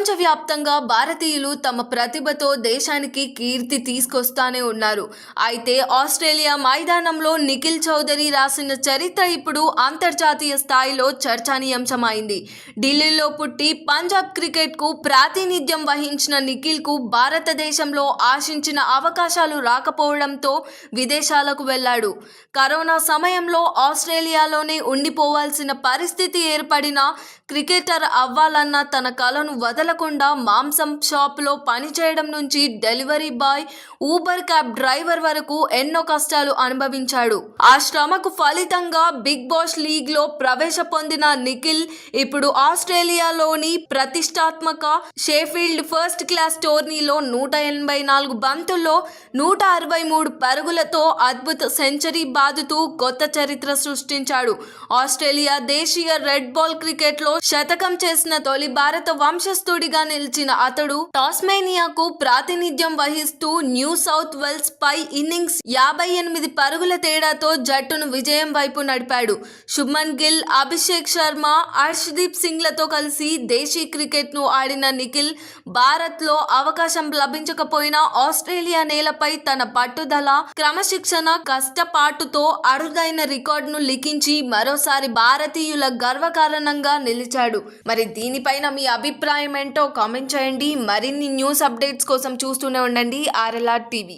ప్రపంచవ్యాప్తంగా భారతీయులు తమ ప్రతిభతో దేశానికి కీర్తి తీసుకొస్తానే ఉన్నారు. అయితే ఆస్ట్రేలియా మైదానంలో నిఖిల్ చౌదరి రాసిన చరిత్ర ఇప్పుడు అంతర్జాతీయ స్థాయిలో చర్చనీయాంశమైంది. ఢిల్లీలో పుట్టి పంజాబ్ క్రికెట్కు ప్రాతినిధ్యం వహించిన నిఖిల్కు భారతదేశంలో ఆశించిన అవకాశాలు రాకపోవడంతో విదేశాలకు వెళ్ళాడు కరోనా సమయంలో ఆస్ట్రేలియాలోనే ఉండిపోవాల్సిన పరిస్థితి ఏర్పడిన క్రికెటర్ అవ్వాలన్న తన కలను వదలకుండా మాంసం షాప్లో పనిచేయడం నుంచి delivery boy Uber cab driver వరకు ఎన్నో కష్టాలు అనుభవించాడు. ఆ శ్రమకు ఫలితంగా బిగ్ బాస్ లీగ్లో ప్రవేశ పొందిన నిఖిల్ ఇప్పుడు ఆస్ట్రేలియాలోని ప్రతిష్టాత్మక షేఫీల్డ్ ఫస్ట్ క్లాస్ టోర్నీలో నూట ఎనభై నాలుగు బంతుల్లో నూట అరవై మూడు పరుగులతో అద్భుత సెంచరీ బాదుతూ కొత్త చరిత్ర సృష్టించాడు. ఆస్ట్రేలియా దేశీయ రెడ్ బాల్ క్రికెట్లో శతకం చేసిన తొలి భారత నాయకుడిగా నిలిచిన అతడు టాస్మేనియాకు ప్రాతినిధ్యం వహిస్తూ న్యూ సౌత్ వెల్స్ పై ఇన్నింగ్స్ యాభై ఎనిమిది పరుగుల తేడాతో జట్టును విజయం వైపు నడిపాడు. శుభ్మన్ గిల్ అభిషేక్ శర్మ హర్షదీప్ సింగ్లతో కలిసి దేశీ క్రికెట్ను ఆడిన నిఖిల్ భారత్లో అవకాశం లభించకపోయినా ఆస్ట్రేలియా నేలపై తన పట్టుదల క్రమశిక్షణ కష్టపాటుతో అరుదైన రికార్డును లిఖించి మరోసారి భారతీయుల గర్వకారణంగా నిలిచాడు. మరి దీనిపైన మీ అభిప్రాయం ఏంటో కామెంట్ చేయండి. మరిన్ని న్యూస్ అప్డేట్స్ కోసం చూస్తూనే ఉండండి. RLR TV.